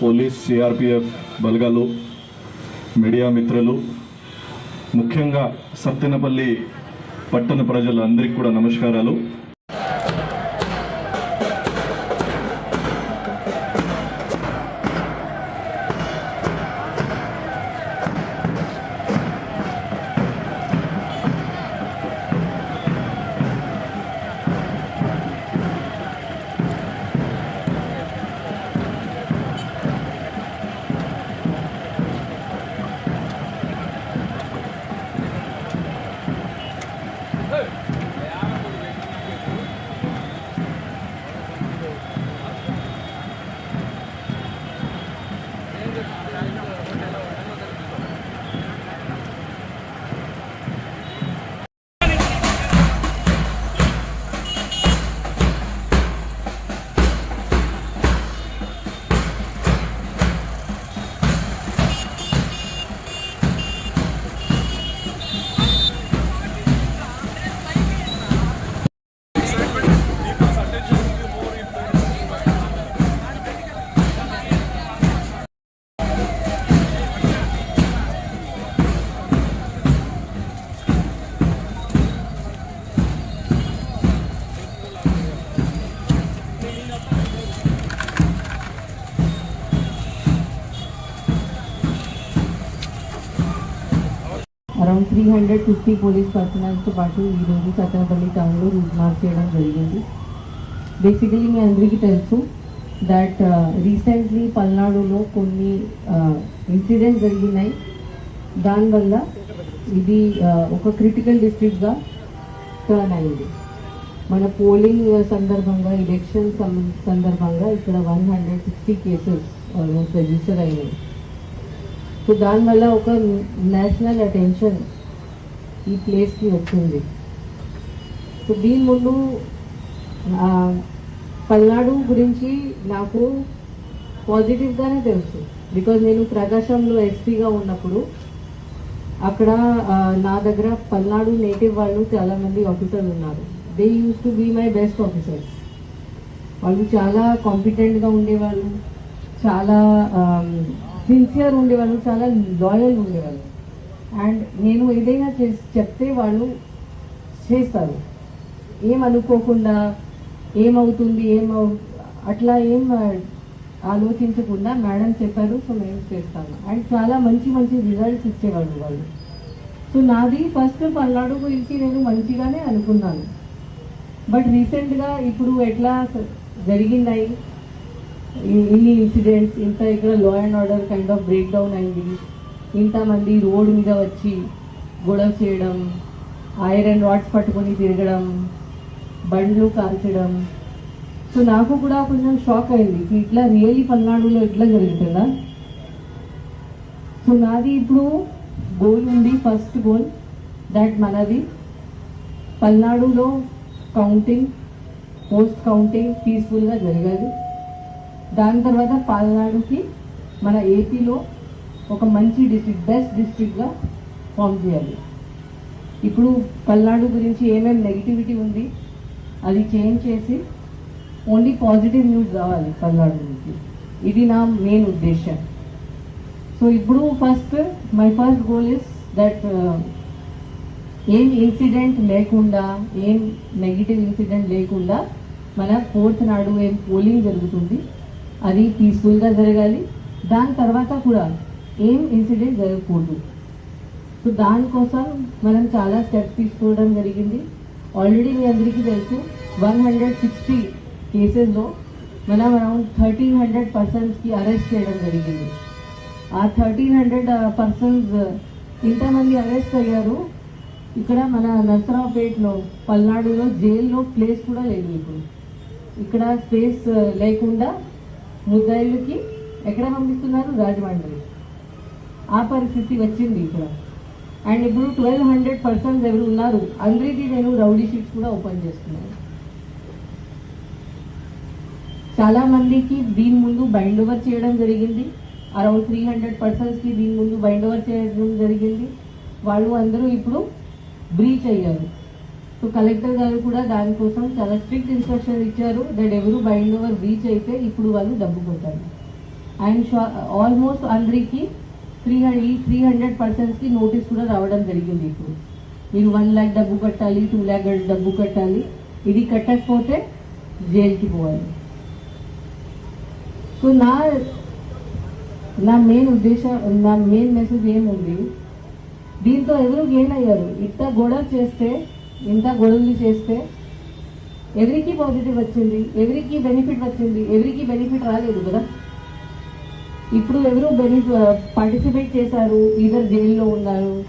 Police CRPF బలగాలు media మిత్రులు ముఖ్యంగా సత్తెనపల్లి పట్టణ ప్రజలందరికీ కూడా నమస్కారాలు. త్రీ హండ్రెడ్ ఫిఫ్టీ పోలీస్ పర్సనల్తో పాటు ఈరోజు సత్తెనపల్లి టౌన్లో రూట్ మార్క్ చేయడం జరిగింది. బేసికలీ మీ అందరికీ తెలుసు దట్ రీసెంట్లీ uh, పల్నాడులో కొన్ని uh, ఇన్సిడెంట్స్ జరిగినాయి. దానివల్ల ఇది uh, ఒక క్రిటికల్ డిస్ట్రిక్ట్గా టర్న్ అయింది. మన పోలింగ్ సందర్భంగా ఎలక్షన్ సందర్భంగా ఇక్కడ one hundred sixty cases almost register అయినాయి. సో దానివల్ల ఒక నేషనల్ అటెన్షన్ ఈ ప్లేస్కి వచ్చింది. సో దీని ముందు పల్నాడు గురించి నాకు పాజిటివ్గానే తెలుసు. బికాజ్ నేను ప్రకాశంలో ఎస్పీగా ఉన్నప్పుడు అక్కడ నా దగ్గర పల్నాడు నేటివ్ వాళ్ళు చాలామంది ఆఫీసర్లు ఉన్నారు. They use to be my best officers వాళ్ళు చాలా కాంపిటెంట్గా ఉండేవాళ్ళు. చాలా సిన్సియర్ ఉండేవాళ్ళు చాలా లాయల్ ఉండేవాళ్ళు. అండ్ నేను ఏదైనా చేసి చెప్తే వాళ్ళు చేస్తారు. ఏం అనుకోకుండా ఏమవుతుంది ఏం అట్లా ఏం ఆలోచించకుండా మేడం చెప్పారు సో మేము చేస్తాము. అండ్ చాలా మంచి మంచి రిజల్ట్స్ ఇచ్చేవాళ్ళు వాళ్ళు. సో నాది ఫస్ట్ పల్నాడు గురించి నేను మంచిగానే అనుకున్నాను. బట్ రీసెంట్గా ఇప్పుడు ఎట్లా స- జరిగినాయి ఇన్ని ఇన్సిడెంట్స్ ఇంత ఇక్కడ law and order kind of break down అయింది. ఇంతమంది రోడ్ మీద వచ్చి గొడవ చేయడం ఐరన్ రాడ్స్ పట్టుకొని తిరగడం బండ్లు కాల్చడం సో నాకు కూడా కొంచెం షాక్ అయింది. ఇట్లా రియలీ పల్నాడులో ఇట్లా జరుగుతుందా? సో నాది ఇప్పుడు గోల్ ఉంది ఫస్ట్ గోల్ దట్ మనది. పల్నాడులో కౌంటింగ్ పోస్ట్ కౌంటింగ్ పీస్ఫుల్గా జరగాలి దాని తర్వాత పల్నాడుకి మన ఏపీలో ఒక మంచి డిస్ట్రిక్ట్ బెస్ట్ డిస్ట్రిక్ట్గా ఫామ్ చేయాలి. ఇప్పుడు పల్నాడు గురించి ఏమేమి నెగిటివిటీ ఉంది అది చేంజ్ చేసి ఓన్లీ పాజిటివ్ న్యూస్ రావాలి పల్నాడు గురించి. ఇది నా మెయిన్ ఉద్దేశం. సో ఇప్పుడు first my first goal is that ఏం ఇన్సిడెంట్ లేకుండా ఏం నెగిటివ్ ఇన్సిడెంట్ లేకుండా మన ఫోర్త్ నాడు ఏం పోలింగ్ జరుగుతుంది అది పీస్ఫుల్గా జరగాలి. దాని తర్వాత కూడా ఏం ఇన్సిడెంట్ జరగకూడదు. సో దానికోసం మనం చాలా స్టెప్స్ తీసుకోవడం జరిగింది. ఆల్రెడీ మీ అందరికీ తెలుసు వన్ హండ్రెడ్ సిక్స్టీ కేసెస్లో మనం అరౌండ్ థర్టీన్ హండ్రెడ్ పర్సన్స్కి అరెస్ట్ చేయడం జరిగింది. ఆ థర్టీన్ హండ్రెడ్ పర్సన్స్ ఇంతమంది అరెస్ట్ అయ్యారు. ఇక్కడ మన నర్సరావుపేటలో పల్నాడులో జైల్లో ప్లేస్ కూడా లేదు ఇప్పుడు ఇక్కడ స్పేస్ లేకుండా ముద్దాయిలకి ఎక్కడ పంపిస్తున్నారు? రాజమండ్రి. ఆ పరిస్థితి వచ్చింది ఇక్కడ. అండ్ ఇప్పుడు ట్వెల్వ్ హండ్రెడ్ పర్సన్స్ ఎవరు ఉన్నారు అందరికీ నేను రౌడీ షీట్స్ కూడా ఓపెన్ చేస్తున్నాను. చాలా మందికి దీని ముందు బైండ్ ఓవర్ చేయడం జరిగింది. అరౌండ్ త్రీ హండ్రెడ్ పర్సన్స్కి దీని ముందు బైండ్ ఓవర్ చేయడం జరిగింది. వాళ్ళు అందరూ ఇప్పుడు బ్రీచ్ అయ్యారు. సో కలెక్టర్ గారు కూడా దానికోసం చాలా స్ట్రిక్ట్ ఇన్స్ట్రక్షన్ ఇచ్చారు దట్ ఎవరు బైండ్ ఓవర్ బ్రీచ్ అయితే ఇప్పుడు వాళ్ళు డబ్బు కొట్టాలి అండ్ ఆల్మోస్ట్ అందరికీ త్రీ ఈ త్రీ హండ్రెడ్ పర్సన్స్కి నోటీస్ కూడా రావడం జరిగింది ఇప్పుడు. మీరు వన్ ల్యాక్ డబ్బు కట్టాలి టూ ల్యాక్ డబ్బు కట్టాలి ఇది కట్టకపోతే జైలుకి పోవాలి. సో నా నా మెయిన్ ఉద్దేశం నా మెయిన్ మెసేజ్ ఏముంది? దీంతో ఎవరు గెయిన్ అయ్యారు? ఇంత గొడవ చేస్తే ఇంత గొడవలు చేస్తే ఎవరికి పాజిటివ్ వచ్చింది? ఎవరికి బెనిఫిట్ వచ్చింది? ఎవరికి బెనిఫిట్ రాలేదు కదా? ఇప్పుడు ఎవరు పార్టిసిపేట్ చేశారు ఇద్దరు జైల్లో ఉన్నారు.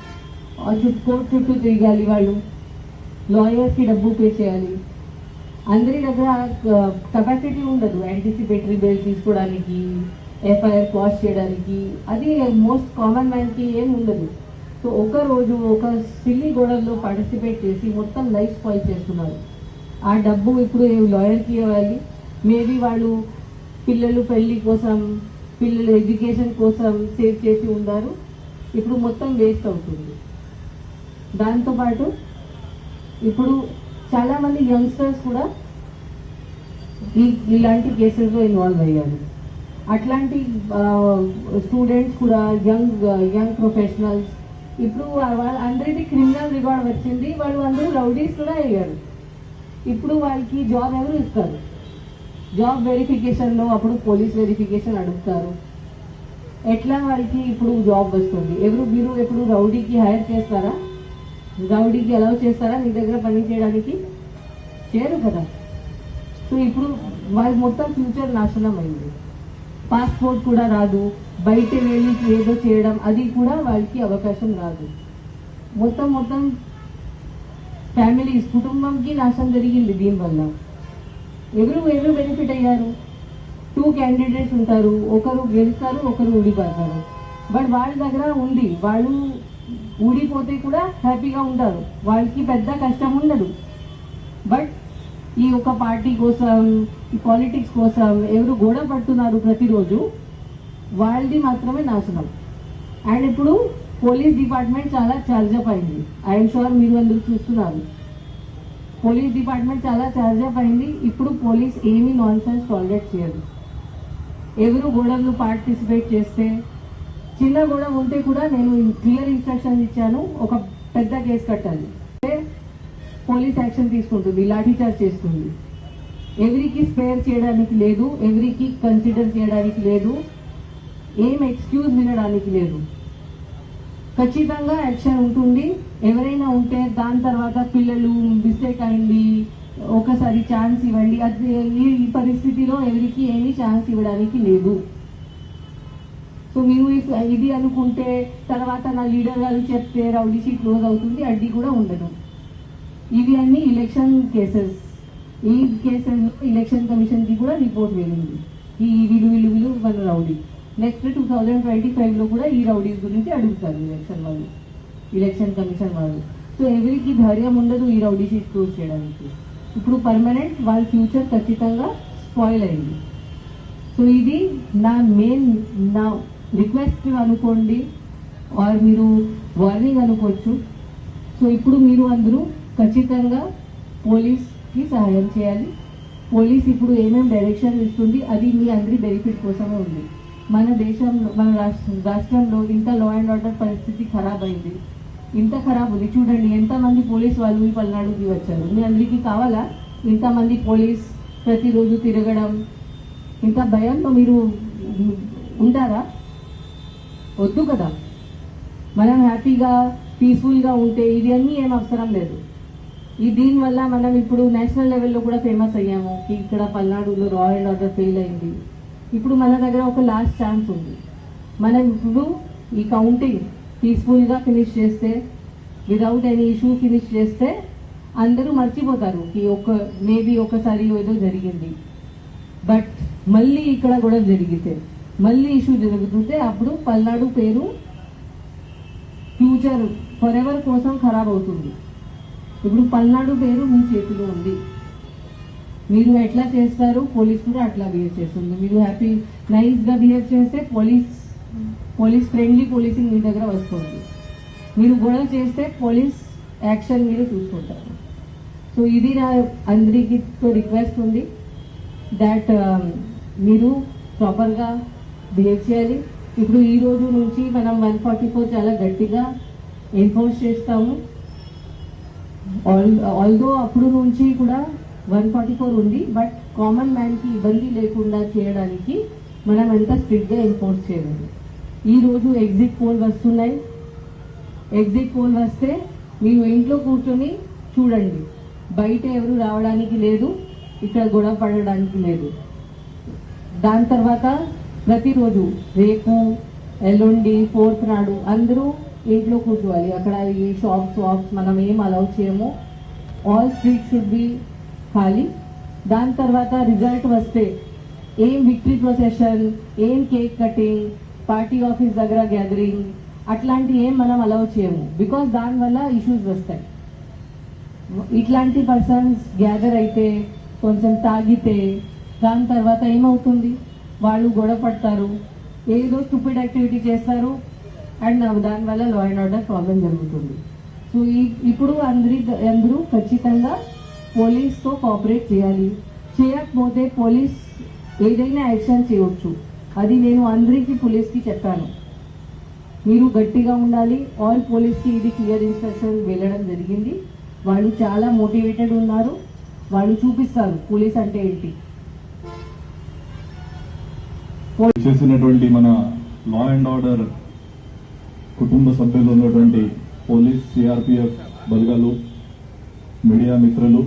కోర్టు చుట్టూ తిరగాలి వాళ్ళు. లాయర్స్కి డబ్బు పే చేయాలి. అందరి దగ్గర కెపాసిటీ ఉండదు. యాంటిసిపేటరీ బెయిల్ తీసుకోవడానికి ఎఫ్ఐఆర్ పాస్ చేయడానికి. అది మోస్ట్ కామన్ మ్యాన్కి ఏం ఉండదు. సో ఒక రోజు ఒక సిల్లీ గోడల్లో పార్టిసిపేట్ చేసి మొత్తం లైఫ్ స్పాయిల్ చేస్తున్నారు. ఆ డబ్బు ఇప్పుడు లాయర్కి ఇవ్వాలి. మేబీ వాళ్ళు పిల్లలు పెళ్ళి కోసం పిల్లల ఎడ్యుకేషన్ కోసం సేవ్ చేసి ఉన్నారు ఇప్పుడు మొత్తం వేస్ట్ అవుతుంది. దాంతోపాటు ఇప్పుడు చాలామంది యంగ్స్టర్స్ కూడా ఈ ఇలాంటి కేసెస్లో ఇన్వాల్వ్ అయ్యారు. అట్లాంటి స్టూడెంట్స్ కూడా యంగ్ యంగ్ ప్రొఫెషనల్స్ ఇప్పుడు వాళ్ళ అందరికీ క్రిమినల్ రికార్డ్ వచ్చింది. వాళ్ళు అందరూ రౌడీస్ కూడా అయ్యారు. ఇప్పుడు వాళ్ళకి జాబ్ ఎవరు ఇస్తారు? జాబ్ వెరిఫికేషన్లో అప్పుడు పోలీస్ వెరిఫికేషన్ అడుగుతారు. ఎట్లా వాళ్ళకి ఇప్పుడు జాబ్ వస్తుంది? ఎవరు మీరు ఎప్పుడు రౌడీకి హైర్ చేస్తారా? రౌడీకి అలౌ చేస్తారా? మీ దగ్గర పని చేయడానికి? చేయరు కదా. సో ఇప్పుడు వాళ్ళ మొత్తం ఫ్యూచర్ నాశనం అయింది. పాస్పోర్ట్ కూడా రాదు. బయట వెళ్ళి ఏదో చేయడం అది కూడా వాళ్ళకి అవకాశం రాదు. మొత్తం మొత్తం ఫ్యామిలీస్ కుటుంబంకి నాశనం జరిగింది దీనివల్ల. ఎవరు ఎవరు బెనిఫిట్ అయ్యారు? టూ క్యాండిడేట్స్ ఉంటారు. ఒకరు గెలుస్తారు ఒకరు ఊడిపోతారు బట్ వాళ్ళ దగ్గర ఉంది. వాళ్ళు ఊడిపోతే కూడా హ్యాపీగా ఉంటారు. వాళ్ళకి పెద్ద కష్టం ఉండదు. బట్ ఈ ఒక పార్టీ కోసం ఈ పాలిటిక్స్ కోసం ఎవరు గొడవ పడుతున్నారు ప్రతిరోజు వాళ్ళది మాత్రమే నాశనం. అండ్ ఇప్పుడు పోలీస్ డిపార్ట్మెంట్ చాలా చార్జ్ అయింది. ఐఎమ్ షూర్ మీరు అందరూ చూస్తున్నారు. పోలీస్ డిపార్ట్మెంట్ చాలా చార్జప్ అయింది. ఇప్పుడు పోలీస్ ఏమీ నాన్ సెన్స్ టాలరేట్ చేయదు. ఎవరు గొడవలు పార్టిసిపేట్ చేస్తే చిన్న గొడవ ఉంటే కూడా నేను క్లియర్ ఇన్స్ట్రక్షన్స్ ఇచ్చాను. ఒక పెద్ద కేసు కట్టాలి. అంటే పోలీస్ యాక్షన్ తీసుకుంటుంది లాఠీచార్జ్ చేస్తుంది. ఎవరికి స్పేర్ చేయడానికి లేదు ఎవరికి కన్సిడర్ చేయడానికి లేదు ఏం ఎక్స్క్యూజ్ వినడానికి లేదు. ఖచ్చితంగా యాక్షన్ ఉంటుంది. ఎవరైనా ఉంటే దాని తర్వాత పిల్లలు మిస్టేక్ అయింది ఒకసారి ఛాన్స్ ఇవ్వండి. అది ఈ ఈ పరిస్థితిలో ఎవరికి ఏమీ ఛాన్స్ ఇవ్వడానికి లేదు. సో మీరు ఇది అనుకుంటే తర్వాత నా లీడర్ గారు చెప్తే రౌడీ క్లోజ్ అవుతుంది అడ్డీ కూడా ఉండదు. ఇవి అన్ని ఎలక్షన్ కేసెస్ ఈ కేసెస్లో ఎలక్షన్ కమిషన్కి కూడా రిపోర్ట్ వెళ్ళింది. ఈ వీళ్ళు వీళ్ళు వీళ్ళు మన rowdy. Next two thousand twenty ఫైవ్లో కూడా ఈ రౌడీస్ గురించి అడుగుతారు ఎలక్షన్ వాళ్ళు ఎలక్షన్ కమిషన్ వాళ్ళు. సో ఎవరికి ధైర్యం ఉండదు ఈ రౌడీస్ షీట్ క్లోజ్ చేయడానికి. ఇప్పుడు పర్మనెంట్ వాళ్ళ ఫ్యూచర్ ఖచ్చితంగా స్పాయిల్ అయింది. సో ఇది నా మెయిన్ నా రిక్వెస్ట్ అనుకోండి ఆర్ మీరు వార్నింగ్ అనుకోవచ్చు. సో ఇప్పుడు మీరు అందరూ ఖచ్చితంగా పోలీస్కి సహాయం చేయాలి. పోలీస్ ఇప్పుడు ఏమేమి డైరెక్షన్ ఇస్తుంది అది మీ అందరి బెనిఫిట్ కోసమే ఉంది. మన దేశంలో మన రాష్ట్రం రాష్ట్రంలో ఇంత లా అండ్ ఆర్డర్ పరిస్థితి ఖరాబ్ అయింది. ఇంత ఖరాబ్ ఉంది. చూడండి ఎంతమంది పోలీస్ వాళ్ళు ఈ పల్నాడుకి వచ్చారు? మీ అందరికీ కావాలా? ఇంతమంది పోలీస్ ప్రతిరోజు తిరగడం? ఇంత భయంతో మీరు ఉంటారా? వద్దు కదా. మనం హ్యాపీగా పీస్ఫుల్గా ఉంటే ఇది అన్నీ ఏం అవసరం లేదు. ఈ దీనివల్ల మనం ఇప్పుడు నేషనల్ లెవెల్లో కూడా ఫేమస్ అయ్యాము. ఇక్కడ పల్నాడులో రా అండ్ ఆర్డర్ ఫెయిల్ అయింది. ఇప్పుడు మన దగ్గర ఒక లాస్ట్ ఛాన్స్ ఉంది. మనం ఇప్పుడు ఈ కౌంటింగ్ పీస్ఫుల్గా ఫినిష్ చేస్తే వితౌట్ ఎనీ ఇష్యూ ఫినిష్ చేస్తే అందరూ మర్చిపోతారు. ఈ ఒక మేబీ ఒకసారి ఏదో జరిగింది. బట్ మళ్ళీ ఇక్కడ కూడా జరిగితే మళ్ళీ ఇష్యూ జరుగుతుంటే అప్పుడు పల్నాడు పేరు ఫ్యూచర్ ఫర్ ఎవర్ కోసం ఖరాబ్ అవుతుంది. ఇప్పుడు పల్నాడు పేరు మీ చేతిలో ఉంది. మీరు ఎట్లా చేస్తారు? పోలీస్ కూడా అట్లా బిహేవ్ చేస్తుంది. మీరు హ్యాపీ నైస్గా బిహేవ్ చేస్తే పోలీస్ పోలీస్ ఫ్రెండ్లీ పోలీసింగ్ మీ దగ్గర వస్తుంది. మీరు గొడవ చేస్తే పోలీస్ యాక్షన్ మీరు చూసుకుంటారు. సో ఇది నా అందరికీ రిక్వెస్ట్ ఉంది దాట్ um, మీరు ప్రాపర్గా బిహేవ్ చేయాలి. ఇప్పుడు ఈ రోజు నుంచి మనం వన్ ఫార్టీ ఫోర్ చాలా గట్టిగా ఎన్ఫోర్స్ చేస్తాము. ఆల్ ఆల్దో అప్పుడు నుంచి కూడా వన్ ఫార్టీ ఫోర్ ఉంది బట్ కామన్ మ్యాన్కి ఇబ్బంది లేకుండా చేయడానికి మనం ఎంత స్ట్రిక్ట్గా ఎన్ఫోర్స్ చేయలేదు ఈ రోజు ఎగ్జిట్ పోల్ వస్తున్నాయి. ఎగ్జిట్ పోల్ వస్తే మీరు ఇంట్లో కూర్చొని చూడండి. బయట ఎవరు రావడానికి లేదు ఇక్కడ గొడవ పడడానికి లేదు. దాని తర్వాత ప్రతిరోజు రేపు ఎల్లుండి ఫోర్త్ నాడు అందరూ ఇంట్లో కూర్చోవాలి. అక్కడ ఈ షాప్స్ వాప్స్ మనం ఏం అలౌ చేయము. ఆల్ స్ట్రీట్ షుడ్ బి ఖాళీ దాని తర్వాత రిజల్ట్ వస్తే ఏం విక్టరీ ప్రొసెషన్ ఏం కేక్ కటింగ్ పార్టీ ఆఫీస్ దగ్గర గ్యాదరింగ్ అట్లాంటి ఏం మనం అలౌ చేయము. బికాస్ దానివల్ల ఇష్యూస్ వస్తాయి. ఇట్లాంటి పర్సన్స్ గ్యాదర్ అయితే కొంచెం తాగితే దాని తర్వాత ఏమవుతుంది? వాళ్ళు గొడవ పడతారు ఏదో స్టూపిడ్ యాక్టివిటీ చేస్తారు అండ్ దానివల్ల లా అండ్ ఆర్డర్ ప్రాబ్లం జరుగుతుంది. సో ఇప్పుడు అందరి అందరూ ఖచ్చితంగా పోలీస్తో కోఆపరేట్ చేయాలి చేయకపోతే పోలీస్ ఏదైనా యాక్షన్ చేయవచ్చు అది నేను అందరికీ పోలీస్కి చెప్పాను మీరు గట్టిగా ఉండాలి ఆల్ పోలీస్కి ఇది క్లియర్ ఇన్స్ట్రక్షన్ వెళ్ళడం జరిగింది. వాళ్ళు చాలా మోటివేటెడ్ ఉన్నారు. వాళ్ళు చూపిస్తారు పోలీస్ అంటే ఏంటి. చేసినటువంటి మన లా అండ్ ఆర్డర్ కుటుంబ సభ్యులు ఉన్నటువంటి పోలీస్ సిఆర్పిఎఫ్ బలగాలు మీడియా మిత్రులు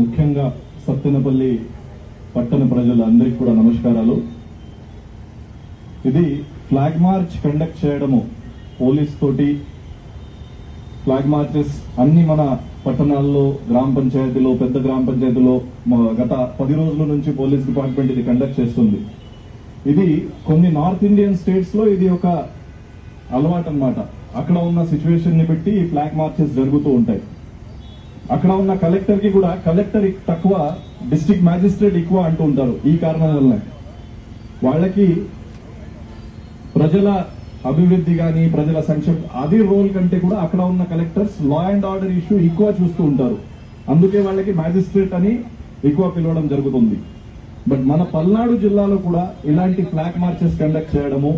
ముఖ్యంగా సత్తెనపల్లి పట్టణ ప్రజలందరికీ కూడా నమస్కారాలు. ఇది ఫ్లాగ్ మార్చ్ కండక్ట్ చేయడము పోలీస్ తోటి. ఫ్లాగ్ మార్చెస్ అన్ని మన పట్టణాల్లో గ్రామ పంచాయతీలో పెద్ద గ్రామ పంచాయతీలో గత పది రోజుల నుంచి పోలీస్ డిపార్ట్మెంట్ ఇది కండక్ట్ చేస్తుంది. ఇది కొన్ని నార్త్ ఇండియన్ స్టేట్స్లో ఇది ఒక అలవాటు అన్నమాట అక్కడ ఉన్న సిచ్యువేషన్ని బట్టి ఈ ఫ్లాగ్ మార్చెస్ జరుగుతూ ఉంటాయి. అక్కడ ఉన్న కలెక్టర్కి కూడా కలెక్టర్ తక్కువ డిస్టిక్ మ్యాజిస్ట్రేట్ ఎక్కువ అంటూ ఉంటారు ఈ కారణం వల్ల వాళ్ళకి ప్రజల అభివృద్ధి కానీ ప్రజల సంక్షేమ అదే రోల్ కంటే కూడా అక్కడ ఉన్న collectors law and order issue ఎక్కువ చూస్తూ ఉంటారు. అందుకే వాళ్ళకి మ్యాజిస్ట్రేట్ అని ఎక్కువ పిలవడం జరుగుతుంది. బట్ మన పల్నాడు జిల్లాలో కూడా ఇలాంటి ఫ్లాగ్ మార్చెస్ కండక్ట్ చేయడము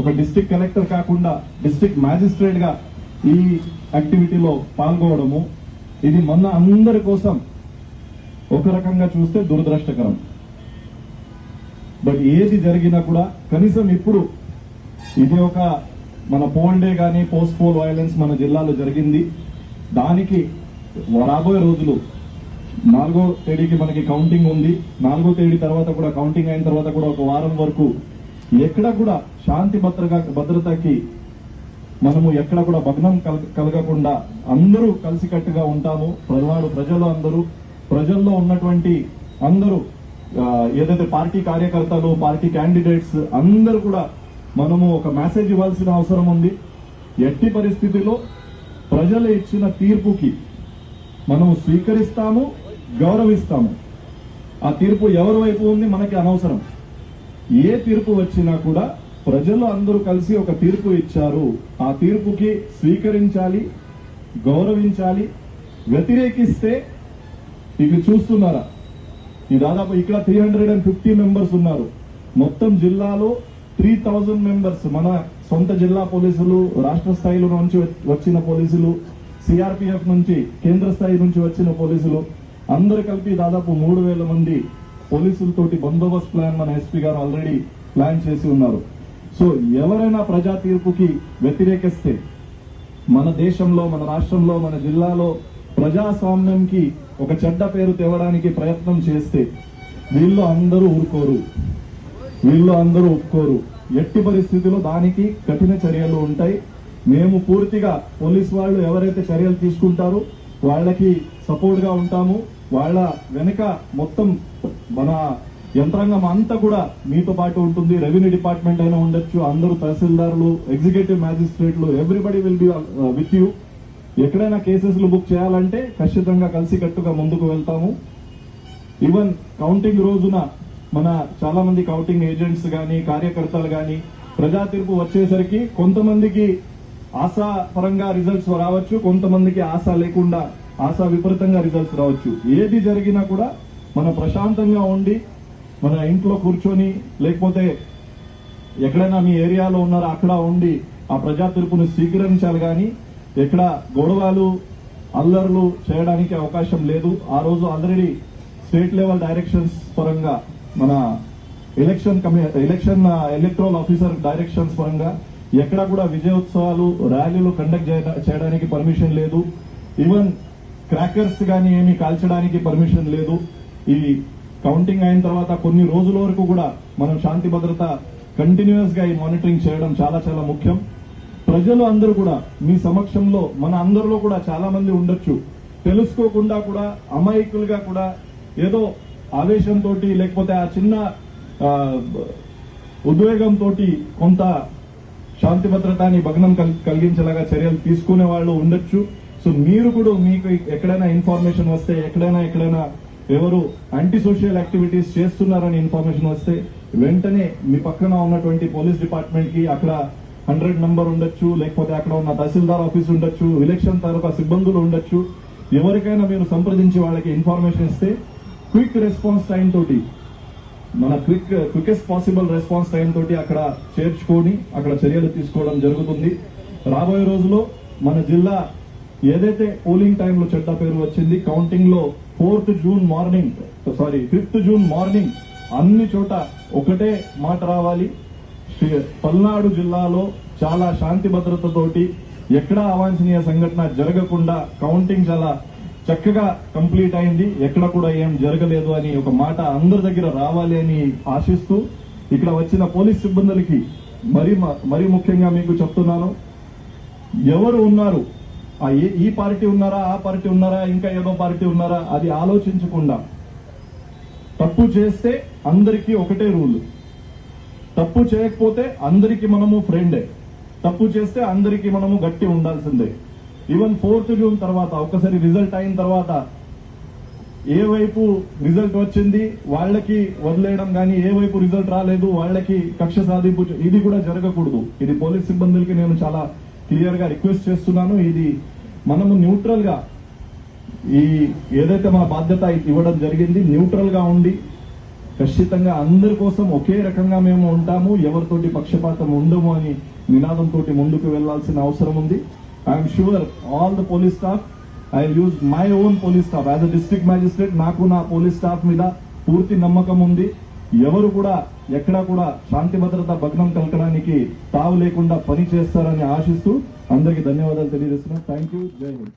ఒక డిస్ట్రిక్ట్ కలెక్టర్ కాకుండా డిస్టిక్ మ్యాజిస్ట్రేట్గా ఈ యాక్టివిటీలో పాల్గొనడము ఇది మన అందరి కోసం ఒక రకంగా చూస్తే దురదృష్టకరం. బట్ ఏది జరిగినా కూడా కనీసం ఇప్పుడు ఇది ఒక మన పోల్ డే కానీ పోస్ట్ పోల్ వైలెన్స్ మన జిల్లాలో జరిగింది. దానికి రాబోయే రోజులు నాలుగో తేదీకి మనకి కౌంటింగ్ ఉంది. నాలుగో తేదీ తర్వాత కూడా కౌంటింగ్ అయిన తర్వాత కూడా ఒక వారం వరకు ఎక్కడ కూడా శాంతి భద్రత భద్రతకి మనము ఎక్కడ కూడా భగ్నం కల- కలగకుండా అందరూ కలిసికట్టుగా ఉంటాము. ప్రజవాడు ప్రజలు అందరూ. ప్రజల్లో ఉన్నటువంటి అందరూ ఏదైతే పార్టీ కార్యకర్తలు పార్టీ క్యాండిడేట్స్ అందరూ కూడా మనము ఒక మెసేజ్ ఇవ్వాల్సిన అవసరం ఉంది. ఎట్టి పరిస్థితిలో ప్రజలు ఇచ్చిన తీర్పుకి మనము స్వీకరిస్తాము గౌరవిస్తాము. ఆ తీర్పు ఎవరి వైపు ఉంది? మనకి అనవసరం. ఏ తీర్పు వచ్చినా కూడా ప్రజలు అందరూ కలిసి ఒక తీర్పు ఇచ్చారు. ఆ తీర్పుకి స్వీకరించాలి గౌరవించాలి వ్యతిరేకిస్తే ఇవి చూస్తున్నారా? ఈ దాదాపు ఇక్కడ three hundred and fifty members ఉన్నారు. మొత్తం జిల్లాలో త్రీ థౌజండ్ మెంబర్స్ మన సొంత జిల్లా పోలీసులు రాష్ట్ర స్థాయిలో నుంచి వచ్చిన పోలీసులు సిఆర్పిఎఫ్ నుంచి కేంద్ర స్థాయి నుంచి వచ్చిన పోలీసులు అందరు కలిపి దాదాపు మూడు వేల మంది పోలీసులతోటి బందోబస్తు ప్లాన్ మన ఎస్పీ గారు ఆల్రెడీ ప్లాన్ చేసి ఉన్నారు. సో ఎవరైనా ప్రజా తీర్పుకి వ్యతిరేకిస్తే మన దేశంలో మన రాష్ట్రంలో మన జిల్లాలో ప్రజాస్వామ్యంకి ఒక చెడ్డ పేరు తేవడానికి ప్రయత్నం చేస్తే వీళ్ళు అందరూ ఊరుకోరు. వీళ్ళు అందరూ ఒప్పుకోరు. ఎట్టి పరిస్థితిలో దానికి కఠిన చర్యలు ఉంటాయి. మేము పూర్తిగా పోలీస్ వాళ్ళు ఎవరైతే చర్యలు తీసుకుంటారో వాళ్ళకి సపోర్ట్గా ఉంటాము. వాళ్ళ వెనుక మొత్తం మన యంత్రాంగం అంతా కూడా మీతో పాటు ఉంటుంది. రెవెన్యూ డిపార్ట్మెంట్ అయినా ఉండొచ్చు. అందరూ తహసీల్దారులు executive మ్యాజిస్ట్రేట్లు everybody will be uh, with you ఎక్కడైనా కేసెస్లు బుక్ చేయాలంటే ఖచ్చితంగా కలిసికట్టుగా ముందుకు వెళ్తాము. ఈవెన్ కౌంటింగ్ రోజున మన చాలా మంది కౌంటింగ్ ఏజెంట్స్ గాని కార్యకర్తలు గాని ప్రజా తీర్పు వచ్చేసరికి కొంతమందికి ఆశా పరంగా రిజల్ట్స్ రావచ్చు కొంతమందికి ఆశ లేకుండా ఆశా విపరీతంగా రిజల్ట్స్ రావచ్చు. ఏది జరిగినా కూడా మన ప్రశాంతంగా ఉండి మన ఇంట్లో కూర్చొని లేకపోతే ఎక్కడైనా మీ ఏరియాలో ఉన్నారో అక్కడ ఉండి ఆ ప్రజా తీర్పును స్వీకరించాలి కానీ ఎక్కడ గొడవలు అల్లర్లు చేయడానికి అవకాశం లేదు. ఆ రోజు ఆల్రెడీ స్టేట్ లెవెల్ డైరెక్షన్స్ పరంగా మన ఎలక్షన్ కమి ఎలక్షన్ ఎలక్ట్రల్ ఆఫీసర్ డైరెక్షన్స్ పరంగా ఎక్కడ కూడా విజయోత్సవాలు ర్యాలీలు కండక్ట్ చేయడానికి పర్మిషన్ లేదు. ఈవెన్ క్రాకర్స్ కానీ ఏమి కాల్చడానికి పర్మిషన్ లేదు. ఈ కౌంటింగ్ అయిన తర్వాత కొన్ని రోజుల వరకు కూడా మనం శాంతి భద్రత కంటిన్యూస్గా ఈ మానిటరింగ్ చేయడం చాలా చాలా ముఖ్యం. ప్రజలు అందరూ కూడా మీ సమక్షంలో మన అందరిలో కూడా చాలా మంది ఉండొచ్చు. తెలుసుకోకుండా కూడా అమాయకులుగా కూడా ఏదో ఆవేశంతో లేకపోతే ఆ చిన్న ఉద్వేగంతో కొంత శాంతి భద్రతని భగ్నం కలిగించేలాగా చర్యలు తీసుకునే వాళ్ళు ఉండొచ్చు. సో మీరు కూడా మీకు ఎక్కడైనా ఇన్ఫర్మేషన్ వస్తే ఎక్కడైనా ఎక్కడైనా ఎవరు యాంటీ సోషల్ యాక్టివిటీస్ చేస్తున్నారని ఇన్ఫర్మేషన్ వస్తే వెంటనే మీ పక్కన ఉన్నటువంటి పోలీస్ డిపార్ట్మెంట్కి అక్కడ హండ్రెడ్ నంబర్ ఉండొచ్చు లేకపోతే అక్కడ ఉన్న తహసీల్దార్ ఆఫీస్ ఉండొచ్చు ఎలక్షన్ తాలూకా సిబ్బందులు ఉండొచ్చు. ఎవరికైనా మీరు సంప్రదించి వాళ్ళకి ఇన్ఫర్మేషన్ ఇస్తే క్విక్ రెస్పాన్స్ టైం తోటి మన quick quickest possible response time తోటి అక్కడ చేర్చుకొని అక్కడ చర్యలు తీసుకోవడం జరుగుతుంది. రాబోయే రోజుల్లో మన జిల్లా ఏదైతే పోలింగ్ టైంలో చెడ్డ పేరు వచ్చింది కౌంటింగ్లో fourth June morning sorry fifth June morning అన్ని చోట ఒకటే మాట రావాలి. శ్రీ- పల్నాడు జిల్లాలో చాలా శాంతి భద్రతతోటి ఎక్కడా అవాంఛనీయ సంఘటన జరగకుండా కౌంటింగ్ చాలా చక్కగా కంప్లీట్ అయింది. ఎక్కడ కూడా ఏం జరగలేదు అని ఒక మాట అందరి దగ్గర రావాలి అని ఆశిస్తూ ఇక్కడ వచ్చిన పోలీస్ సిబ్బందులకి మరీ మరీ ముఖ్యంగా మీకు చెప్తున్నాను. ఎవరు ఉన్నారు? ఈ పార్టీ ఉన్నారా ఆ పార్టీ ఉన్నారా ఇంకా ఏదో పార్టీ ఉన్నారా అది ఆలోచించకుండా తప్పు చేస్తే అందరికీ ఒకటే రూల్. తప్పు చేయకపోతే అందరికీ మనము ఫ్రెండే. తప్పు చేస్తే అందరికీ మనము గట్టి ఉండాల్సిందే. ఈవెన్ ఫోర్త్ జూన్ తర్వాత ఒకసారి రిజల్ట్ అయిన తర్వాత ఏ వైపు రిజల్ట్ వచ్చింది వాళ్ళకి వదిలేయడం కానీ ఏ వైపు రిజల్ట్ రాలేదు వాళ్ళకి కక్ష సాధింపు ఇది కూడా జరగకూడదు. ఇది పోలీస్ సిబ్బందులకి నేను చాలా క్లియర్గా రిక్వెస్ట్ చేస్తున్నాను. ఇది మనము న్యూట్రల్గా ఈ ఏదైతే మన బాధ్యత ఇవ్వడం జరిగింది న్యూట్రల్గా ఉండి ఖచ్చితంగా అందరి కోసం ఒకే రకంగా మేము ఉంటాము ఎవరితోటి పక్షపాతం ఉండము అని నినాదంతో ముందుకు వెళ్ళాల్సిన అవసరం ఉంది. I'm sure all the police staff I use my own police staff as a district magistrate నాకు నా పోలీస్ స్టాఫ్ మీద పూర్తి నమ్మకం ఉంది. ఎవరు కూడా ఎక్కడా కూడా శాంతి భద్రత భగ్నం కలకడానికి తావు లేకుండా పని చేస్తారని ఆశిస్తూ అందరికీ ధన్యవాదాలు తెలియజేస్తున్నాం. థ్యాంక్ యూ జై హింద్